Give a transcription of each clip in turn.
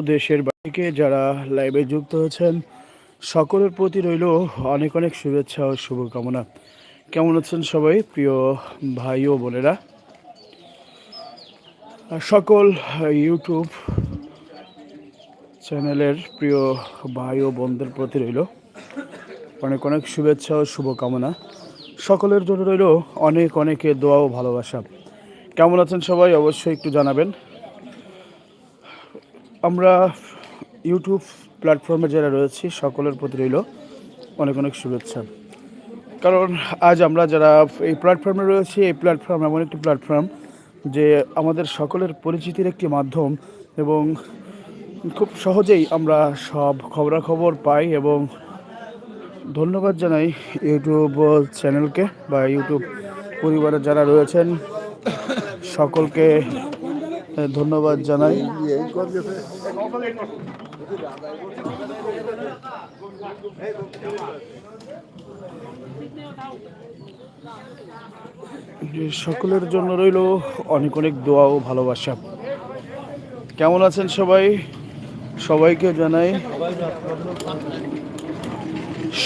দেশের বাইকে যারা লাইভে যুক্ত হয়েছেন, সকলের প্রতি রইল অনেক অনেক শুভেচ্ছা ও শুভকামনা। কেমন আছেন সবাই? প্রিয় ভাই ও বোনেরা। সকল ইউটিউব চ্যানেলের প্রিয় ভাই ও বোনদের প্রতি রইল অনেক অনেক শুভেচ্ছা ও শুভকামনা। সকলের জন্য রইল অনেক অনেকে দোয়া ও ভালোবাসা। কেমন আছেন সবাই? অবশ্যই একটু জানাবেন। আমরা ইউটিউব প্ল্যাটফর্মে যারা রয়েছি, সকলের প্রতি রইল অনেক অনেক শুভেচ্ছা। কারণ আজ আমরা যারা এই প্ল্যাটফর্মে রয়েছি, এই প্ল্যাটফর্ম এমন একটি প্ল্যাটফর্ম যে আমাদের সকলের পরিচিতির একটি মাধ্যম এবং খুব সহজেই আমরা সব খবরাখবর পাই এবং ধন্যবাদ জানাই ইউটিউব চ্যানেলকে বা ইউটিউব পরিবারে যারা রয়েছেন, সকলকে ধন্যবাদ জানাই। সকলের জন্য রইল অনেক অনেক দোয়া ও ভালোবাসা। কেমন আছেন সবাই? সবাইকে জানাই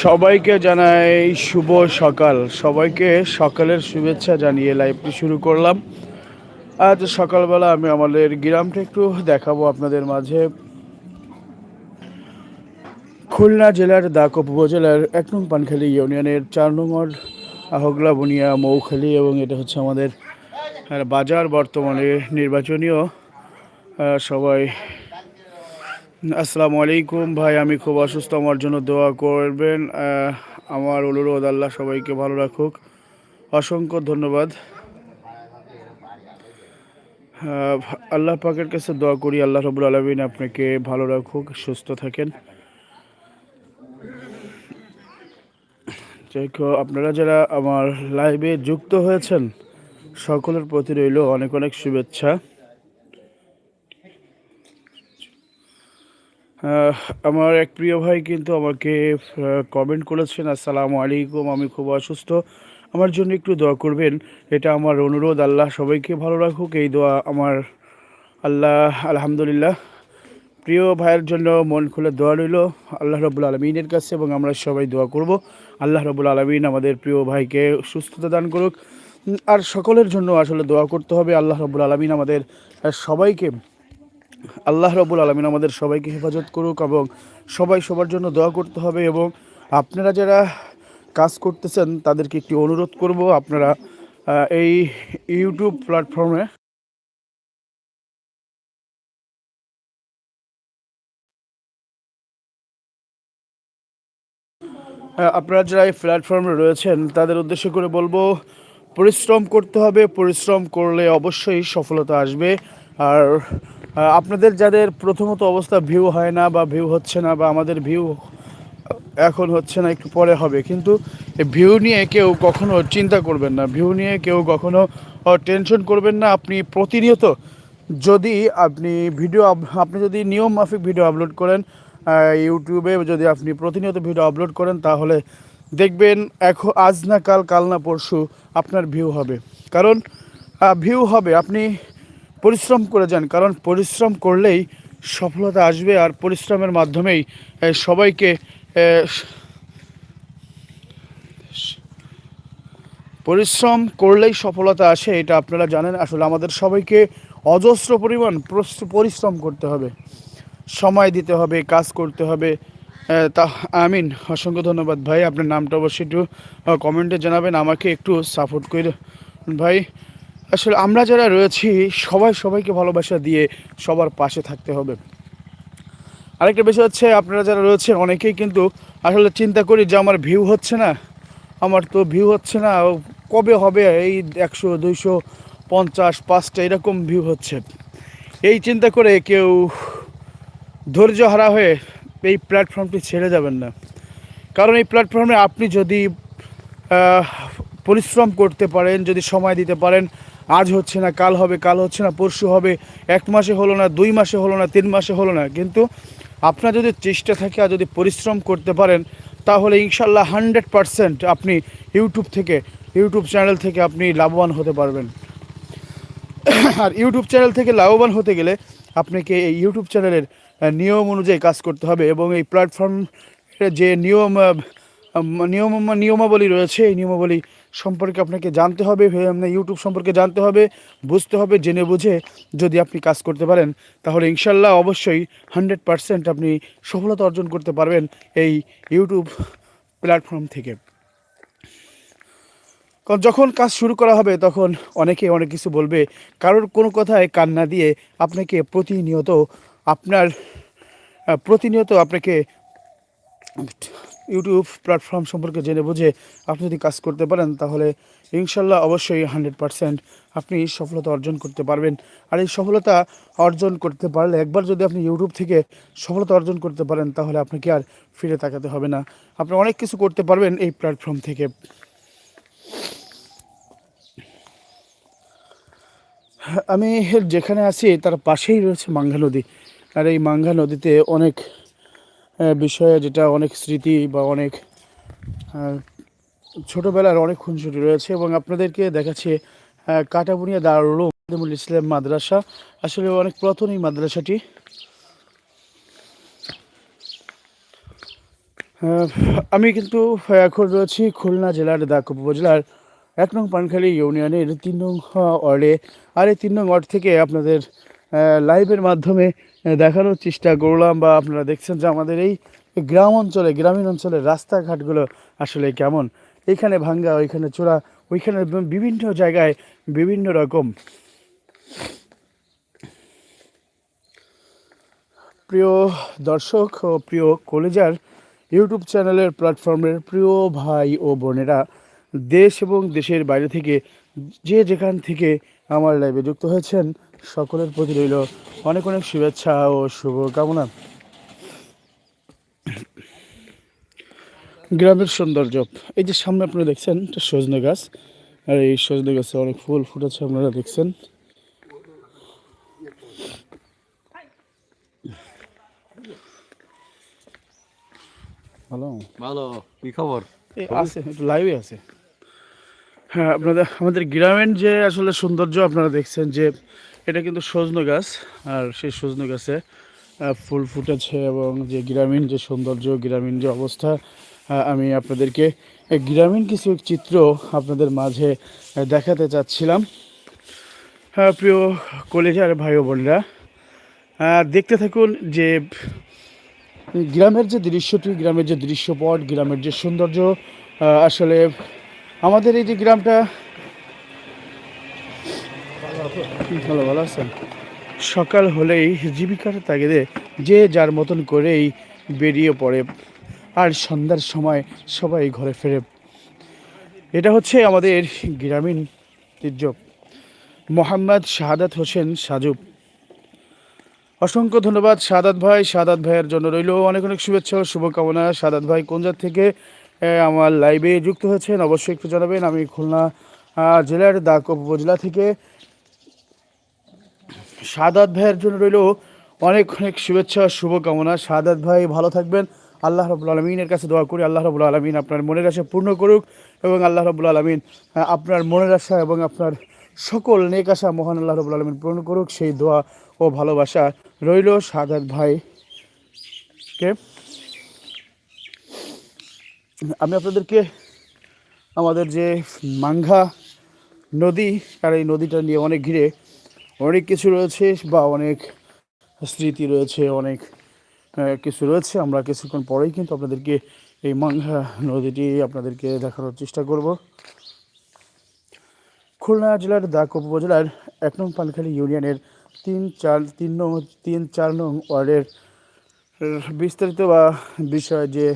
সবাইকে জানাই শুভ সকাল। সবাইকে সকালের শুভেচ্ছা জানিয়ে লাইভটি শুরু করলাম। আজ সকালবেলা আমি আমাদের গ্রামটা একটু দেখাবো আপনাদের মাঝে। খুলনা জেলার দাকপ উপজেলার এক নং পানখালী ইউনিয়নের চার নম্বর আহগলা, বুনিয়া, মৌখালী এবং এটা হচ্ছে আমাদের বাজার বর্তমানে নির্বাচনীয়। সবাই, আসসালামু আলাইকুম। ভাই, আমি খুব অসুস্থ, আমার জন্য দোয়া করবেন। আমার অনুরোধ, আল্লাহ সবাইকে ভালো রাখুক। অসংখ্য ধন্যবাদ। আল্লাহ পাকের কাছে দোয়া করি, আল্লাহ রবুল আলমিন আপনাকে ভালো রাখুক, সুস্থ থাকেন। যাই আপনারা যারা আমার লাইভে যুক্ত হয়েছেন, সকলের প্রতি রইল অনেক অনেক শুভেচ্ছা। আমার এক প্রিয় ভাই কিন্তু আমাকে কমেন্ট করেছেন, আসসালামু আলাইকুম, আমি খুব অসুস্থ। আমার জন্য একটু দোয়া করবেন। এটা আমার অনুরোধ, আল্লাহ সবাইকে ভালো রাখুক। এই দোয়া আমার আল্লাহ, আলহামদুলিল্লাহ। প্রিয় ভাইয়ের জন্য মন খুলে দোয়া রইল। আল্লাহ রবুল আলমিনের কাছে এবং আমরা সবাই দোয়া করব। আল্লাহ রবুল আলমিন আমাদের প্রিয় ভাইকে সুস্থতা দান করুক। আর সকলের জন্য আসলে দোয়া করতে হবে। আল্লাহ রবুল আলমিন আমাদের সবাইকে, আল্লাহ রবুল আলমিন আমাদের সবাইকে হেফাজত করুক এবং সবাই সবার জন্য দোয়া করতে হবে এবং আপনারা যারা কাজ করতেছেন, তাদেরকে একটি অনুরোধ করব আপনারা এই ইউটিউব প্ল্যাটফর্মে আপনারা যারা এই প্ল্যাটফর্মে রয়েছেন, তাদের উদ্দেশ্য করে বলব, পরিশ্রম করতে হবে, পরিশ্রম করলে অবশ্যই সফলতা আসবে। আর আপনাদের যাদের প্রথমত অবস্থা ভিউ হয় না বা ভিউ হচ্ছে না বা আমাদের ভিউ এখন হচ্ছে না, একটু পরে হবে। কিন্তু ভিউ নিয়ে কেউ কখনো চিন্তা করবেন না। ভিউ নিয়ে কেউ কখনো টেনশন করবেন না। আপনি প্রতিনিয়ত যদি আপনি ভিডিও আপনি যদি নিয়ম মাফিক ভিডিও আপলোড করেন ইউটিউবে যদি আপনি প্রতিনিয়ত ভিডিও আপলোড করেন, তাহলে দেখবেন এখন আজ না কাল কাল না পরশু আপনার ভিউ হবে। কারণ ভিউ হবে। আপনি পরিশ্রম করে যান। কারণ, পরিশ্রম করলেই সফলতা আসবে। আর পরিশ্রমের মাধ্যমেই সবাইকে পরিশ্রম করলেই সফলতা আসে, এটা আপনারা জানেন। আসলে আমাদের সবাইকে অজস্র পরিমাণ পরিশ্রম করতে হবে। সময় দিতে হবে, কাজ করতে হবে। তা, আমিন। অসংখ্য ধন্যবাদ ভাই, আপনার নামটা অবশ্যই একটু কমেন্টে জানাবেন, আমাকে একটু সাপোর্ট করে। ভাই, আসলে আমরা যারা রয়েছি, সবাই সবাইকে ভালোবাসা দিয়ে সবার পাশে থাকতে হবে। আরেকটা বিষয় হচ্ছে, আপনারা যারা রয়েছেন অনেকেই কিন্তু আসলে চিন্তা করি যে আমার ভিউ হচ্ছে না। আমার তো ভিউ হচ্ছে না কবে হবে? এই একশো, দুইশো, পঞ্চাশ, পাঁচটা এরকম ভিউ হচ্ছে। এই চিন্তা করে কেউ ধৈর্য হারা হয়ে এই প্ল্যাটফর্মটি ছেড়ে যাবেন না। কারণ এই প্ল্যাটফর্মে আপনি যদি পরিশ্রম করতে পারেন, যদি সময় দিতে পারেন, আজ হচ্ছে না, কাল হবে, কাল হচ্ছে না, পরশু হবে, এক মাসে হলো না, দুই মাসে হলো না, তিন মাসে হলো না। কিন্তু আপনার যদি চেষ্টা থাকে আর যদি পরিশ্রম করতে পারেন, তাহলে ইনশাল্লাহ হান্ড্রেড পারসেন্ট আপনি ইউটিউব থেকে, ইউটিউব চ্যানেল থেকে আপনি লাভবান হতে পারবেন। আর ইউটিউব চ্যানেল থেকে লাভবান হতে গেলে আপনাকে এই ইউটিউব চ্যানেলের নিয়ম অনুযায়ী কাজ করতে হবে এবং এই প্ল্যাটফর্ম, যে নিয়ম নিয়ম, নিয়মাবলী রয়েছে, এই নিয়মাবলী সম্পর্কে আপনাকে জানতে হবে আপনার ইউটিউব সম্পর্কে জানতে হবে, বুঝতে হবে, জেনে বুঝে যদি আপনি কাজ করতে পারেন, তাহলে ইনশাল্লাহ অবশ্যই হান্ড্রেড পারসেন্ট আপনি সফলতা অর্জন করতে পারবেন এই ইউটিউব প্ল্যাটফর্ম থেকে। কারণ যখন কাজ শুরু করা হবে, তখন অনেকে অনেক কিছু বলবে। কারোর কোনো কথায় কান না দিয়ে আপনাকে প্রতিনিয়ত আপনার প্রতিনিয়ত আপনাকে ইউটিউব প্ল্যাটফর্ম সম্পর্কে জেনে বুঝে আপনি যদি কাজ করতে পারেন, তাহলে ইনশাল্লাহ অবশ্যই হান্ড্রেড পারসেন্ট আপনি সফলতা অর্জন করতে পারবেন। আর এই সফলতা অর্জন করতে পারলে, একবার যদি আপনি ইউটিউব থেকে সফলতা অর্জন করতে পারেন, তাহলে আপনাকে আর ফিরে তাকাতে হবে না। আপনি অনেক কিছু করতে পারবেন এই প্ল্যাটফর্ম থেকে। আমি যেখানে আছি, তার পাশেই রয়েছে মাঙ্গা নদী। আর এই মাঙ্গা নদীতে অনেক বিষয়ে যেটা অনেক স্মৃতি বা অনেক ছোটবেলার অনেক খুনসুটি রয়েছে এবং আপনাদেরকে দেখাচ্ছে কাটাবুনিয়া দারুল উলুম ইসলাম মাদ্রাসা। আসলে অনেক পুরাতন এই মাদ্রাসাটি। আমি কিন্তু এখন রয়েছি খুলনা জেলার দাক উপজেলার এক নং পানখালী ইউনিয়নের তিন নং ওয়ার্ডে। আর এই তিন নং ওয়ার্ড থেকে আপনাদের লাইভের মাধ্যমে দেখানোর চেষ্টা করলাম বা আপনারা দেখছেন যে আমাদের এই গ্রাম অঞ্চলে, গ্রামীণ অঞ্চলের রাস্তাঘাটগুলো আসলে কেমন। এইখানে ভাঙ্গা, ওইখানে চোরা ওইখানে বিভিন্ন জায়গায় বিভিন্ন রকম। প্রিয় দর্শক ও প্রিয় কলেজার ইউটিউব চ্যানেলের প্ল্যাটফর্মের প্রিয় ভাই ও বোনেরা, দেশ এবং দেশের বাইরে থেকে যে যেখান থেকে আমার লাইভে যুক্ত হয়েছেন সকলের প্রতি রইল অনেক অনেক শুভেচ্ছা ও শুভকামনা। গ্রামের সৌন্দর্য। এই যে সামনে আপনারা দেখছেন এটা সজনে গাছ। আর এই সজনে গাছে অনেক ফুল ফুটেছে আপনারা দেখছেন। ভালো ভালো কি খবর? আছে লাইভে আছে। হ্যাঁ আপনাদের আমাদের গ্রামের যে আসলে সৌন্দর্য আপনারা দেখছেন যে এটা কিন্তু সজনে গাছ, আর সেই সজনে গাছে ফুল ফুটেছে এবং যে গ্রামীণ যে সৌন্দর্য, গ্রামীণ যে অবস্থা আমি আপনাদেরকে গ্রামীণ কিছু চিত্র আপনাদের মাঝে দেখাতে চাচ্ছিলাম। হ্যাঁ প্রিয় কলেজার ভাই বোনেরা দেখতে থাকুন যে গ্রামের যে দৃশ্যটি, গ্রামের যে দৃশ্যপট, গ্রামের যে সৌন্দর্য আসলে আমাদের এই যে গ্রামটা ভালো ভালো আছেন? সকাল হলেই জীবিকার তাগিদে যে যার মতন করেই বেরিয়ে পড়ে আর সন্ধ্যার সময় সবাই ঘরে ফেরে। এটা হচ্ছে আমাদের গ্রামীণ ঐতিহ্য। মোহাম্মদ শাহাদাত হোসেন সাজুব। অসংখ্য ধন্যবাদ সাদাত ভাই। সাদাত ভাইয়ের জন্য রইল অনেক অনেক শুভেচ্ছা ও শুভকামনা। সাদাত ভাই কোন জাত থেকে আমার লাইভে যুক্ত হয়েছেন অবশ্যই একটু জানাবেন। আমি খুলনা জেলার দাক উপজেলা থেকে সাদাত ভাইয়ের জন্য রইল অনেক অনেক শুভেচ্ছা, শুভকামনা। সাদাত ভাই, ভালো থাকবেন। আল্লাহ রবুল আলমিনের কাছে দোয়া করি, আল্লাহ রবুল আলমিন আপনার মনের আশা পূর্ণ করুক এবং আল্লাহ রবুল আলমিন আপনার মনের আশা এবং আপনার সকল নেক আশা মহান আল্লাহ রবুল আলমিন পূর্ণ করুক। সেই দোয়া ও ভালোবাসা রইল সাদাত ভাইকে আমি আপনাদেরকে আমাদের যে মাঙ্ঘা নদী, আর এই নদীটা নিয়ে অনেক ঘিরে অনেক কিছু রয়েছে বা অনেক স্মৃতি রয়েছে, অনেক কিছু রয়েছে। আমরা কিছুক্ষণ পরেই কিন্তু আপনাদেরকে এই মাঙ্ঘা নদীটি আপনাদেরকে দেখানোর চেষ্টা করব। খুলনা জেলার দাক উপজেলার এক নং পানখালী ইউনিয়নের তিন চার, তিন নং, তিন চার নং ওয়ার্ডের বিস্তারিত বা বিষয় যে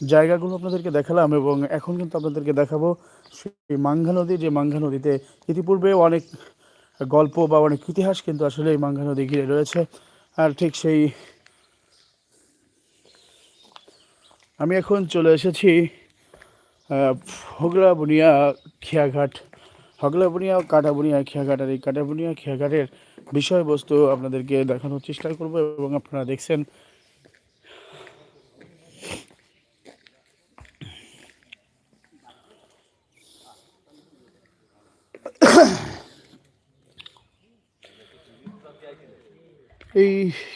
জায়গাগুলো আপনাদেরকে দেখালাম এবং এখন কিন্তু আপনাদেরকে দেখাবো সেই মাঙ্গা নদী, যে মাঙ্গা নদীতে ইতিপূর্বে অনেক গল্প বা অনেক ইতিহাস কিন্তু আসলে এই মাঙ্গা নদী ঘিরে রয়েছে। আর ঠিক সেই আমি এখন চলে এসেছি হগলা বুনিয়া খেয়াঘাট। হগলা বুনিয়া কাটা বুনিয়া খেয়াঘাট আর এই কাটা বুনিয়া খেয়াঘাটের বিষয়বস্তু আপনাদেরকে দেখানোর চেষ্টা করব এবং আপনারা দেখছেন এই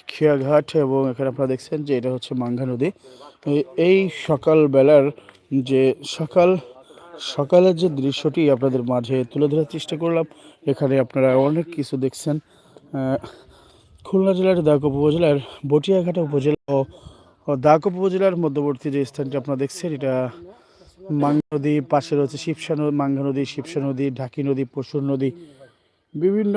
খেয়াঘাট এবং এখানে আপনারা দেখছেন যে এটা হচ্ছে মাঙ্গা নদী। এই- সকালবেলার যে সকাল, সকালের যে দৃশ্যটি আপনাদের মাঝে তুলে ধরার চেষ্টা করলাম, এখানে আপনারা অনেক কিছু দেখছেন। খুলনা জেলার দাগপ উপজেলার বটিয়াঘাটা উপজেলা ও দাগপ উপজেলার মধ্যবর্তী যে স্থানটি আপনারা দেখছেন, এটা মাঙ্গা নদী, পাশে রয়েছে শিবসা নদী, মাঙ্গা নদী, শিবসা নদী, ঢাকি নদী, পশুর নদী, বিভিন্ন